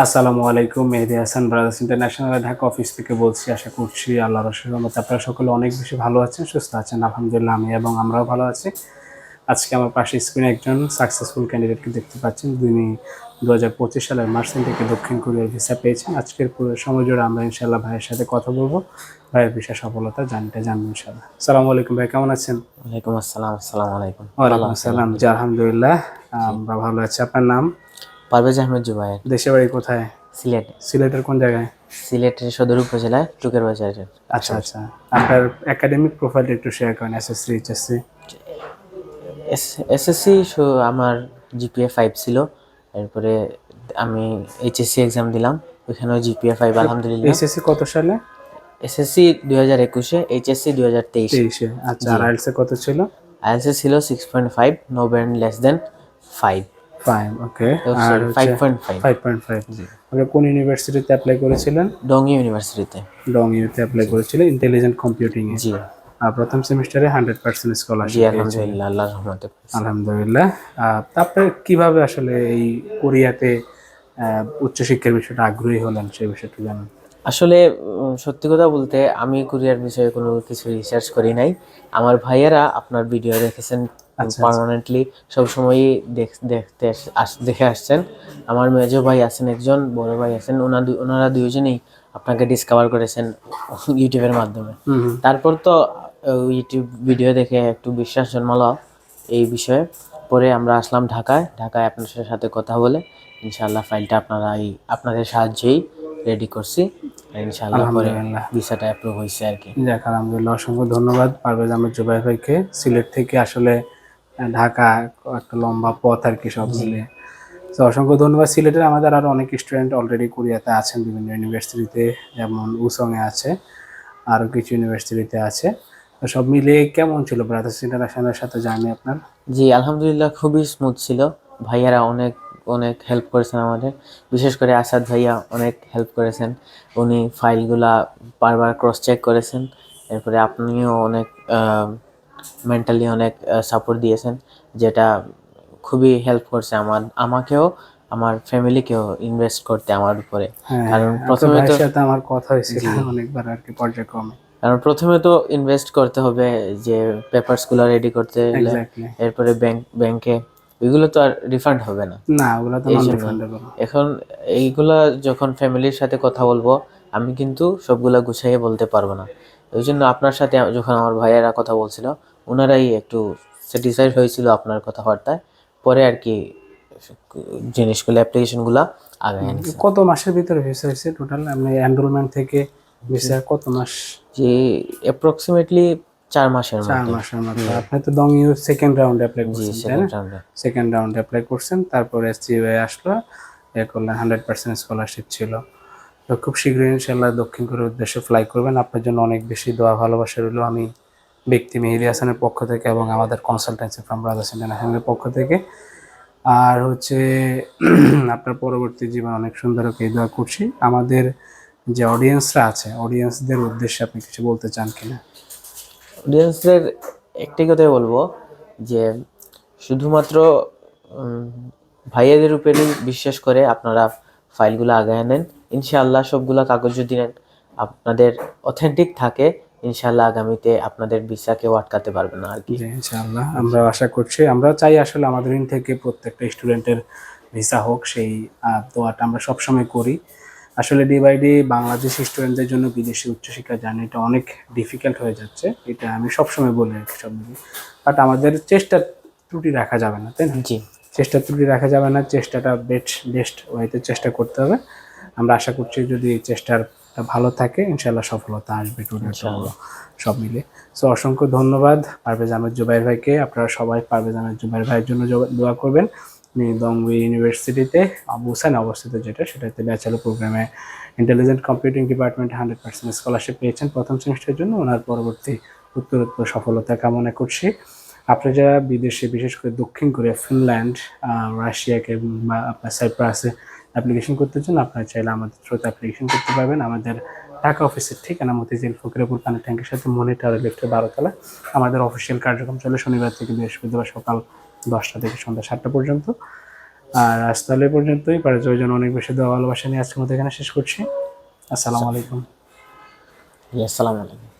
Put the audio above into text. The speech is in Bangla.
আসসালামু আলাইকুম Mehedi Hasan brothers international Dhaka office থেকে বলছি আশা করছি আল্লাহ রসুলমত আপনারা সকলে অনেক বেশি ভালো আছেন সুস্থ আছেন আলহামদুলিল্লাহ আমি এবং আমরাও ভালো আছি। আজকে আমার পাশে স্ক্রিনে একজন সাকসেসফুল ক্যান্ডিডেটকে দেখতে পাচ্ছেন যিনি দু হাজার পঁচিশ সালের মার্চেন থেকে দক্ষিণ কোরিয়ার ভিসা পেয়েছেন। আজকের পুরো সময় জুড়ে আমরা ইনশাল্লাহ ভাইয়ের সাথে কথা বলব ভাইয়ের ভিসা সফলতা জানতে জানব ইনশাল্লাহ সালামু আলাইকুম ভাই কেমন আছেন? ওয়ালাইকুম আসসালাম আসসালামু আলাইকুম। ওয়ালাইকুম আসসালাম জি আলহামদুলিল্লাহ আমরা ভালো আছি। আপনার নাম? পারভেজ আহমেদ জুবাইর দেশের বাড়ি কোথায়? সিলেট। সিলেটের কোন জায়গায়? সিলেটের সদর উপজেলায় টুকের বাজারের। আচ্ছা আচ্ছা। আপনার একাডেমিক প্রোফাইল একটু শেয়ার করেন এসএসসি এইচএসসি এসএসসি আমার জিপিএ ফাইভ ছিল। এরপরে আমি এইচএসসি এক্সাম দিলাম। ওইখানেও জিপিএ ফাইভ আলহামদুলিল্লাহ। এইচএসসি কত সালে? এসএসসি দুই হাজার একুশে এইচএসসি দুই হাজার তেইশে। আচ্ছা আর আইএলসে কত ছিল? আইএলসি ছিল six point five no band less than five five okay আর five point five five point five আপনি কোন ইউনিভার্সিটিতে অ্যাপ্লাই করেছিলেন? ডঙ্গি ইউনিভার্সিটিতে ডং ইউতে অ্যাপ্লাই করেছিলেন ইন্টেলিজেন্ট কম্পিউটিং এ জি। আর প্রথম সেমিস্টারে হান্ড্রেড পার্সেন্ট জি স্কলারশিপ আলহামদুলিল্লাহ আল্লাহর রহমতে আলহামদুলিল্লাহ। আহ, তা কীভাবে আসলে এই কোরিয়াতে উচ্চশিক্ষার বিষয়টা আগ্রহী হলেন সেই বিষয়টা জানেন। আসলে সত্যি কথা বলতে আমি কোরিয়ার বিষয়ে কোনো কিছু রিসার্চ করি নাই। আমার ভাইয়েরা আপনার ভিডিও দেখেছেন পার্মানেন্টলি সবসময়ই দেখ- দেখতে আস- আস- দেখে আসছেন। আমার মেজো ভাই আছেন একজন বড় ভাই আছেন ওনার ওনারা দুইজনেই আপনাকে ডিসকভার করেছেন ইউটিউবের মাধ্যমে। তারপর তো ইউটিউব ভিডিও দেখে একটু বিশ্বাস জন্মালো এই বিষয়ে। পরে আমরা আসলাম ঢাকায়। ঢাকায় আপনাদের সাথে কথা বলে ইনশাআল্লাহ ফাইলটা আপনারা এই আপনাদের সাহায্যেই রেডি করছি। আর ইনশাআল্লাহ পরে। ভিসাটা অ্যাপ্রুভ হয়েছে আর কি। যাক আলহামদুলিল্লাহ অসংখ্য ধন্যবাদ পারভেজ আহমেদ জুবাই ভাইকে। সিলেট থেকে আসলে ঢাকা একটা লম্বা পথ আর কি সব মিলে। তো অসংখ্য ধন্যবাদ সিলেটের। আমাদের আরও অনেক স্টুডেন্ট অলরেডি কোরিয়াতে আছেন, বিভিন্ন ইউনিভার্সিটিতে যেমন উসংয়ে আছে আরও কিছু ইউনিভার্সিটিতে আছে। তো সব মিলিয়ে কেমন ছিল ব্রাদার্স ইন্টারন্যাশনালের সাথে জার্নি আপনার? জি, আলহামদুলিল্লাহ খুবই স্মুথ ছিল। ভাইয়ারা অনেক অনেক হেল্প করেছেন আমাদের। বিশেষ করে আসাদ ভাইয়া অনেক হেল্প করেছেন। উনি ফাইলগুলা বারবার ক্রস চেক করেছেন। এরপরে আপনিও অনেক মেন্টালি অনেক সাপোর্ট দিয়েছেন যেটা খুবই হেল্প করছে আমার আমাকেও আমার ফ্যামিলিকেও ইনভেস্ট করতে আমার উপরে। হ্যাঁ কারণ প্রথমে তো সাথে আমার কথা হয়েছিল অনেকবার আর কি পর্যায়ক্রমে। কারণ প্রথমে তো ইনভেস্ট করতে হবে যে পেপারসগুলো রেডি করতে এরপরে ব্যাংক ব্যাংকে ওইগুলো তো আর রিফান্ড হবে না। না ওগুলো তো জন্য। রিফান্ডেবল এখন এইগুলা যখন ফ্যামিলির সাথে কথা বলব আমি কিন্তু সবগুলা গুছাইয়ে বলতে পারব না। ওই জন্য আপনার সাথে যখন আমার ভাইয়েরা কথা বলছিল ওনারাই একটু স্যাটিসফাইড হয়েছিল আপনার কথাবার্তায়। পরে আর কি জিনিসগুলো অ্যাপ্লিকেশনগুলা আগে আনছে কত মাসের ভিতরে ভিসা হয়েছে টোটাল আপনি এনরোলমেন্ট থেকে ভিসা কত মাস? যে অ্যাপ্রক্সিমেটলি চার মাসের চার মাসের মতো আপনি তো দং ইউ সেকেন্ড রাউন্ড অ্যাপ্লাই করছেন তাই সেকেন্ড না রাউন্ডে সেকেন্ড রাউন্ড অ্যাপ্লাই করছেন তারপরে এসসিওয়ে আসলো এ করলেন হান্ড্রেড পার্সেন্ট স্কলারশিপ ছিল। তো খুব শীঘ্রই ইনশাল্লাহ দক্ষিণ কোরিয়ার উদ্দেশ্যে ফ্লাই করবেন। আপনার জন্য অনেক বেশি দোয়া, ভালোবাসা রইল। আমি ব্যক্তি মেহেদি হাসানের পক্ষ থেকে এবং আমাদের কনসালটেন্সি ফ্রম ব্রাদার্স ইন্টারন্যাশনালের পক্ষ থেকে। আর হচ্ছে, আপনার পরবর্তী জীবন অনেক সুন্দর এই দোয়া করছি। আমাদের যে অডিয়েন্সরা আছে অডিয়েন্সদের উদ্দেশ্যে আপনি কিছু বলতে চান কিনা? অডিয়েন্সদের একটি কথাই বলব যে, শুধুমাত্র ভাইয়াদের উপরেই বিশ্বাস করে আপনারা ফাইলগুলো আগায় নেন ইনশাআল্লাহ সবগুলো কাগজ যদি নেন আপনাদের অথেন্টিক থাকে ইনশাআল্লাহ আগামীতে আপনাদের ভিসা কেউ আটকাতে পারবে না আর কি। ইনশাআল্লাহ। আমরা আশা করছি আমরা চাই আসলে আমাদের ইন থেকে প্রত্যেকটা স্টুডেন্টের ভিসা হোক সেই দোয়াটা আমরা সবসময় করি। আসলে ডে বাই ডে বাংলাদেশি স্টুডেন্টদের জন্য বিদেশি উচ্চশিক্ষা জার্নিটা অনেক ডিফিকাল্ট হয়ে যাচ্ছে এটা আমি সবসময় বলি কি সব বাট আমাদের চেষ্টা ত্রুটি রাখা যাবে না তাই না? জি। চেষ্টা ত্রুটি রাখা যাবে না চেষ্টাটা বেস্ট বেস্ট ওয়েতে চেষ্টা করতে হবে। আমরা আশা করছি যদি এই চেষ্টাটা ভালো থাকে ইনশাল্লাহ সফলতা আসবে টুর্নামেন্ট সব মিলে। সো অসংখ্য ধন্যবাদ পারভেজ আহমেদ জুবাইর ভাইকে। আপনারা সবাই পারভেজ আহমেদ জুবাইর ভাইয়ের জন্য দোয়া করবেন। দংবি ইউনিভার্সিটিতে বুসান অবস্থিত যেটা সেটাতে ব্যাচেলর প্রোগ্রামে ইন্টেলিজেন্ট কম্পিউটিং ডিপার্টমেন্টে হান্ড্রেড পার্সেন্ট স্কলারশিপ পেয়েছেন প্রথম সেমিস্টারের জন্য। ওনার পরবর্তী উত্তরোত্তর সফলতা কামনা করছি। আপনি যারা বিদেশে, বিশেষ করে দক্ষিণ কোরিয়া, ফিনল্যান্ড রাশিয়াকে বা আপনার সাইপ্রাসে অ্যাপ্লিকেশন করতে চান, আপনারা চাইলে আমাদের থ্রুতে অ্যাপ্লিকেশন করতে পারবেন। আমাদের ঢাকা অফিসের ঠিকানা মতিঝিল ফকিরাপুর পানি ট্যাঙ্কের সাথে মনিটর লিফটের বারোতলা আমাদের অফিসিয়াল কার্যক্রম চলে শনিবার থেকে বৃহস্পতিবার সকাল দশটা থেকে সন্ধ্যা সাতটা পর্যন্ত। আর আজ পর্যন্তই। পারে জন্য অনেক বেশি দেওয়া ভালোবাসা নিয়ে আজকের মতো এখানে শেষ করছি। আসসালামু আলাইকুম। আসসালামু আলাইকুম।